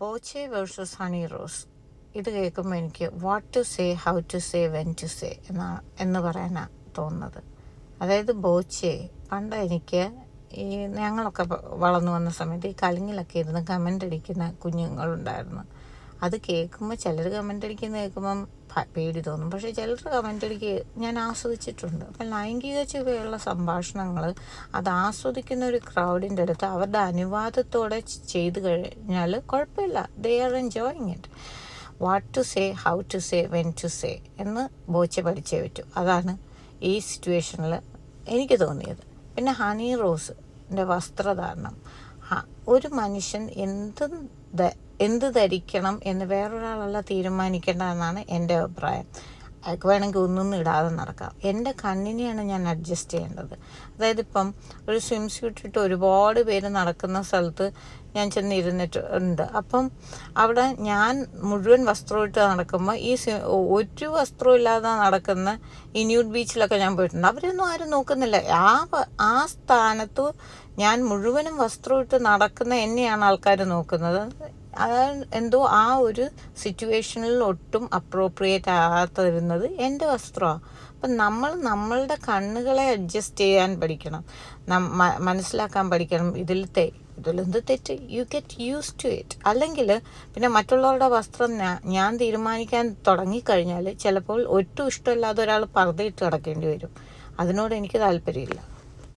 Boche versus Honey Rose. ഇത് കേൾക്കുമ്പോൾ എനിക്ക് what to say how to say when to say എന്നാ എന്ന് പറയാനാണ് തോന്നുന്നത്. അതായത് ബോച്ചെ പണ്ട് എനിക്ക് ഈ ഞങ്ങളൊക്കെ വളർന്നു വന്ന സമയത്ത് ഈ കലിങ്ങിലൊക്കെ ഇരുന്ന് കമന്റ് അടിക്കുന്ന കുഞ്ഞുങ്ങളുണ്ടായിരുന്നു. അത് കേൾക്കുമ്പോൾ ചിലർ കമന്റ് അടിക്കുന്ന കേൾക്കുമ്പം പേടി തോന്നും. പക്ഷേ ചിലർ കമന്റ് എനിക്ക് ഞാൻ ആസ്വദിച്ചിട്ടുണ്ട്. അപ്പം ലൈംഗിക ചുവയുള്ള സംഭാഷണങ്ങൾ അത് ആസ്വദിക്കുന്ന ഒരു ക്രൗഡിന്റെ അടുത്ത് അവരുടെ അനുവാദത്തോടെ ചെയ്തു കഴിഞ്ഞാൽ കുഴപ്പമില്ല. They are enjoying it what to say how to say when to say എന്ന് ബോച്ച പഠിച്ചേ പറ്റൂ. അതാണ് ഈ സിറ്റുവേഷനിൽ എനിക്ക് തോന്നിയത്. പിന്നെ ഹണി റോസ് എന്റെ വസ്ത്രധാരണം. ഒരു മനുഷ്യൻ എന്ത് എന്ത് ധരിക്കണം എന്ന് വേറൊരാളല്ല തീരുമാനിക്കേണ്ട എന്നാണ് എന്റെ അഭിപ്രായം. അയാൾക്ക് വേണമെങ്കിൽ ഒന്നും ഇടാതെ നടക്കാം. എന്റെ കണ്ണിനെയാണ് ഞാൻ അഡ്ജസ്റ്റ് ചെയ്യേണ്ടത്. അതായത് ഇപ്പം ഒരു സ്വിം സ്യൂട്ട് ഇട്ട് ഒരുപാട് പേര് നടക്കുന്ന സ്ഥലത്ത് ഞാൻ ചെന്ന് ഇരുന്നിട്ട് ഉണ്ട്. അപ്പം അവിടെ ഞാൻ മുഴുവൻ വസ്ത്രം ഇട്ട് നടക്കുമ്പോൾ ഈ ഒരു വസ്ത്രവും ഇല്ലാതെ നടക്കുന്ന ന്യൂഡ് ബീച്ചിലൊക്കെ ഞാൻ പോയിട്ടുണ്ട്. അവരൊന്നും ആരും നോക്കുന്നില്ല. ആ ആ സ്ഥാനത്ത് ഞാൻ മുഴുവനും വസ്ത്രം ഇട്ട് നടക്കുന്ന എന്നെയാണ് ആൾക്കാർ നോക്കുന്നത്. എന്തോ ആ ഒരു സിറ്റുവേഷനിൽ ഒട്ടും അപ്രോപ്രിയേറ്റ് ആകാത്തിരുന്നത് എന്റെ വസ്ത്രമാണ് അപ്പം നമ്മൾ നമ്മളുടെ കണ്ണുകളെ അഡ്ജസ്റ്റ് ചെയ്യാൻ പഠിക്കണം. മനസ്സിലാക്കാൻ പഠിക്കണം. ഇതിൽ തെ ഇതിലെന്ത് തെറ്റ്? You get use to it അല്ലെങ്കിൽ പിന്നെ മറ്റുള്ളവരുടെ വസ്ത്രം ഞാൻ ഞാൻ തീരുമാനിക്കാൻ തുടങ്ങിക്കഴിഞ്ഞാൽ ചിലപ്പോൾ ഒട്ടും ഇഷ്ടമില്ലാതെ ഒരാൾ പറതയിട്ട് കിടക്കേണ്ടി വരും. അതിനോട് എനിക്ക് താല്പര്യമില്ല.